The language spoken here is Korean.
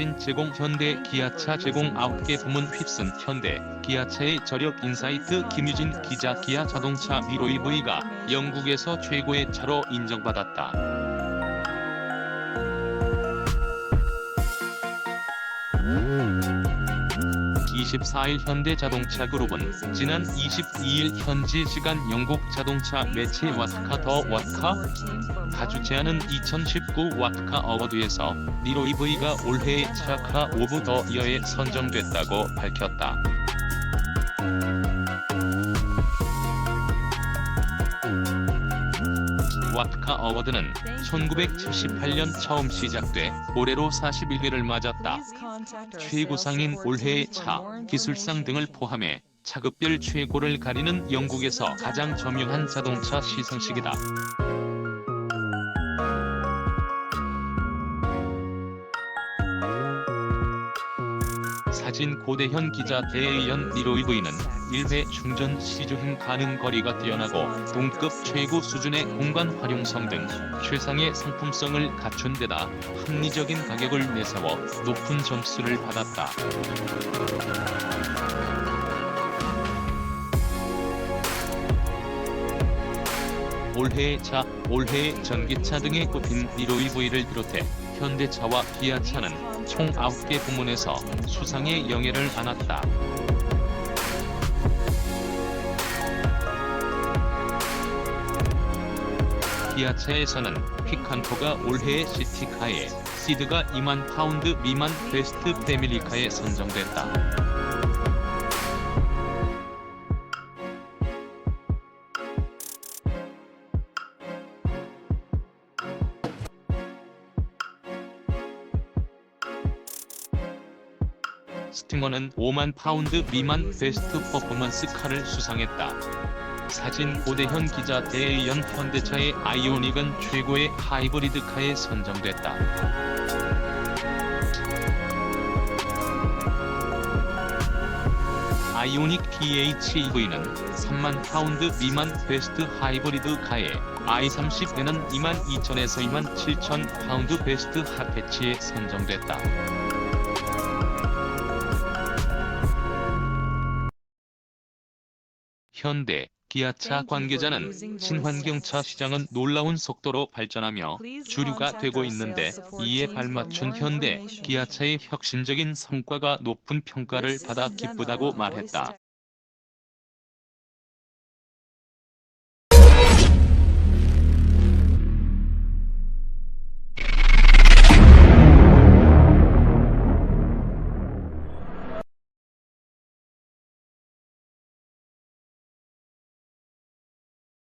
사진 제공 현대 기아차 제공 9개 부문 휩쓴 현대 기아차의 저력 인사이트 김유진 기자 기아 자동차 미로 EV가 영국에서 최고의 차로 인정받았다. 24일 현대자동차그룹은 지난 22일 현지 시간 영국 자동차 매체 와트카 더 와트카 가 주최하는 2019 와트카 어워드에서 니로 EV가 올해의 차카 오브 더 이어에 선정됐다고 밝혔다. 와트카 어워드는 1978년 처음 시작돼 올해로 41회를 맞았다. 최고상인 올해의 차, 기술상 등을 포함해 차급별 최고를 가리는 영국에서 가장 저명한 자동차 시상식이다. 사진 고대현 기자 대의연 니로이브이는 1회 충전 시 주행 가능 거리가 뛰어나고 동급 최고 수준의 공간 활용성 등 최상의 상품성을 갖춘 데다 합리적인 가격을 내세워 높은 점수를 받았다. 올해의 차, 올해의 전기차 등에 꼽힌 니로이브이를 비롯해 현대차와 기아차는 총 9개 부문에서 수상의 영예를 안았다. 기아차에서는 피칸토가 올해의 시티카에 시드가 2만 파운드 미만 베스트 패밀리카에 선정됐다. 스팅어는 5만 파운드 미만 베스트 퍼포먼스 카를 수상했다. 사진 고대현 기자 대의연 현대차의 아이오닉은 최고의 하이브리드 카에 선정됐다. 아이오닉 PHEV는 3만 파운드 미만 베스트 하이브리드 카에 i30에는 2만 2천에서 2만 7천 파운드 베스트 핫해치에 선정됐다. 현대, 기아차 관계자는 친환경차 시장은 놀라운 속도로 발전하며 주류가 되고 있는데 이에 발맞춘 현대, 기아차의 혁신적인 성과가 높은 평가를 받아 기쁘다고 말했다.